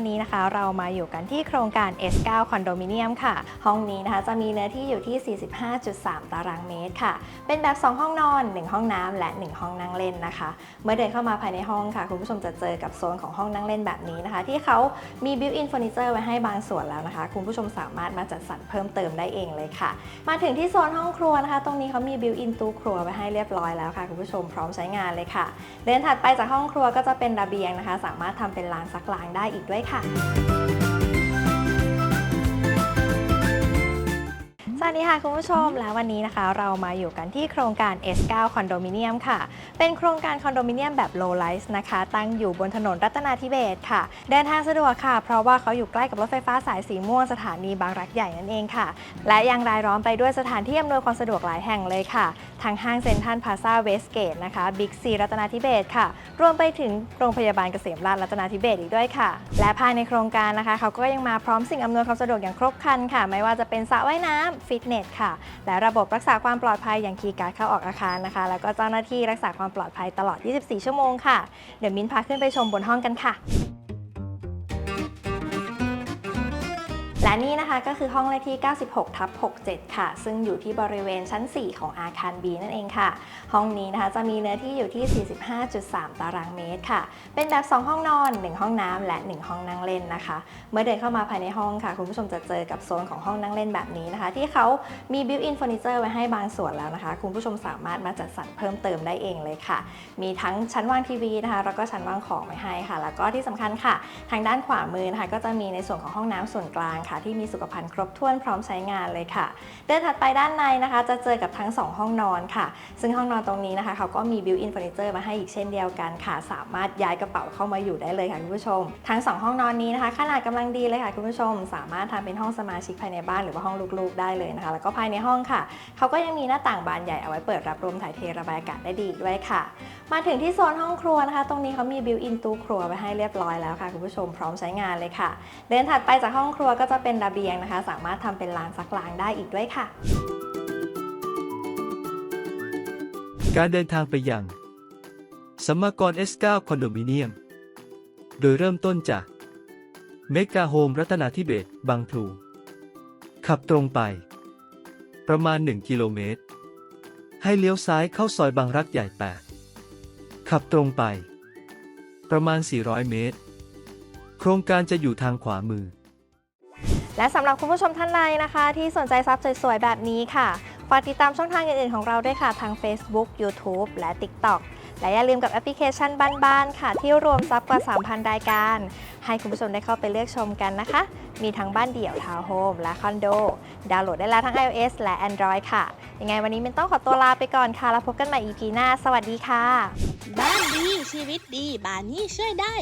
วันนี้นะคะ เรามาอยู่กันที่โครงการ S9 คอนโดมิเนียมค่ะ ห้องนี้นะคะจะมีเนื้อที่อยู่ที่ 45.3 ตารางเมตรค่ะ เป็นแบบ 2 ห้องนอน 1 ห้องน้ำและ 1 ห้องนั่งเล่นนะคะ เมื่อเดินเข้ามาภายในห้องค่ะ คุณผู้ชมจะเจอกับโซนของห้องนั่งเล่นแบบนี้นะคะ ที่เขามีบิวอินเฟอร์นิเจอร์ไว้ให้บางส่วนแล้วนะคะ คุณผู้ชมสามารถมาจัดสรรเพิ่มเติมได้เองเลยค่ะ มาถึงที่โซนห้องครัวนะคะ ตรงนี้เขามีบิวอินตู้ครัวไว้ให้เรียบร้อยแล้วค่ะคุณผู้ชมพร้อมใช้งานเลยค่ะ เดินถัดไปจากห้องครัวก็จะเป็นระเบียงนะคะ สามารถทำเป็นลานซักล้างได้อีกด้วยค่ะค่ะ ค่ะคุณผู้ชมและวันนี้นะคะ เรามาอยู่กันที่โครงการ S9 คอนโดมิเนียมค่ะ เป็นโครงการคอนโดมิเนียมแบบ low rise นะคะ ตั้งอยู่บนถนนรัตนาธิเบศค่ะ เดินทางสะดวกค่ะ เพราะว่าเขาอยู่ใกล้กับรถไฟฟ้าสายสีม่วงสถานีบางรักใหญ่นั่นเองค่ะ และยังรายล้อมไปด้วยสถานที่อำนวยความสะดวกหลายแห่งเลยค่ะทั้งห้างเซ็นทรัลพลาซาเวสเกตนะคะบิ๊กซีรัตนาธิเบศค่ะ รวมไปถึงโรงพยาบาลเกษมราชรัตนาธิเบศอีกด้วยค่ะ และภายในโครงการนะคะ เขาก็ยังมาพร้อมสิ่งอำนวยความสะดวกอย่างครบครันค่ะ ไม่ว่าจะเป็นสระว่ายน้ำฟิตเนสค่ะ และระบบรักษาความปลอดภัยอย่างคีย์การ์ดเข้าออกอาคารนะคะ แล้วก็เจ้าหน้าที่รักษาความปลอดภัยตลอด 24 ชั่วโมงค่ะ เดี๋ยวมิ้นพาขึ้นไปชมบนห้องกันค่ะ และนี่นะคะก็คือห้องเลขที่ 96 ทับ 67 ค่ะ ซึ่งอยู่ที่บริเวณชั้น 4 ของอาคาร B นั่นเองค่ะ ห้องนี้นะคะจะมีเนื้อที่อยู่ที่ 45.3 ตารางเมตรค่ะ เป็นแบบ 2 ห้องนอน 1 ห้องน้ำและ 1 ห้องนั่งเล่นนะคะ เมื่อเดินเข้ามาภายในห้องค่ะ คุณผู้ชมจะเจอกับโซนของห้องนั่งเล่นแบบนี้นะคะ ที่เขามีบิวอินเฟอร์นิเจอร์ไว้ให้บางส่วนแล้วนะคะ คุณผู้ชมสามารถมาจัดสรรเพิ่มเติมได้เองเลยค่ะ มีทั้งชั้นวางทีวีนะคะ แล้วก็ชั้นวางของไว้ให้ค่ะ แล้วก็ที่สำคัญค่ะ ทางด้านขวามือนะคะก็จะมีในส่วนของห้องน้ำส่วนกลางค่ะที่มีสุขภัณฑ์ครบถ้วนพร้อมใช้งานเลยค่ะ เดินถัดไปด้านในนะคะ จะเจอกับทั้ง 2 ห้องนอนค่ะ ซึ่งห้องนอนตรงนี้นะคะเขาก็มีบิวอินเฟอร์นิเจอร์มาให้อีกเช่นเดียวกันค่ะ สามารถย้ายกระเป๋าเข้ามาอยู่ได้เลยค่ะคุณผู้ชม ทั้ง 2 ห้องนอนนี้นะคะ ขนาดกำลังดีเลยค่ะคุณผู้ชม สามารถทำเป็นห้องสมาชิกภายในบ้านหรือว่าห้องลูกๆได้เลยนะคะ แล้วก็ภายในห้องค่ะเขาก็ยังมีหน้าต่างบานใหญ่เอาไว้เปิดรับลมถ่ายเทระบายอากาศได้ดีด้วยค่ะ มาถึงที่โซนห้องครัวนะคะ ตรงนี้เขามีบิวอินตู้ครัวไว้ให้เรียบร้อยแล้วค่ะคุณผู้ชมพร้อมใช้งานเลยค่ะ เดินถัดไปจากห้องครัวก็จะเป็นระเบียงนะคะ สามารถทำเป็นลานซักล้างได้อีกด้วยค่ะ การเดินทางไปยังสัมมากร S9 คอนโดมิเนียม โดยเริ่มต้นจากเมกาโฮมรัตนาธิเบศบางพลูขับตรงไป ประมาณ 1 กิโลเมตร ให้เลี้ยวซ้ายเข้าซอยบางรักใหญ่ 8 ขับตรงไป ประมาณ 400 เมตร โครงการจะอยู่ทางขวามือ และสำหรับคุณผู้ชมท่านใดนะคะ ที่สนใจซับสวยๆ แบบนี้ค่ะ ฝากติดตามช่องทางอื่นๆของเราด้วยค่ะ ทาง Facebook YouTube และ TikTok และอย่าลืมกับแอปพลิเคชันบ้านๆค่ะ ที่รวมซับกว่า 3,000 รายการ ให้คุณผู้ชมได้เข้าไปเลือกชมกันนะคะ มีทั้งบ้านเดี่ยวทาวน์โฮมและคอนโด ดาวน์โหลดได้แล้วทั้ง iOS และ Android ค่ะ ยังไงวันนี้มินต้องขอตัวลาไปก่อนค่ะ แล้วพบกันใหม่ EP หน้า สวัสดีค่ะ บ้านดีชีวิตดี บ้านนี้ช่วยได้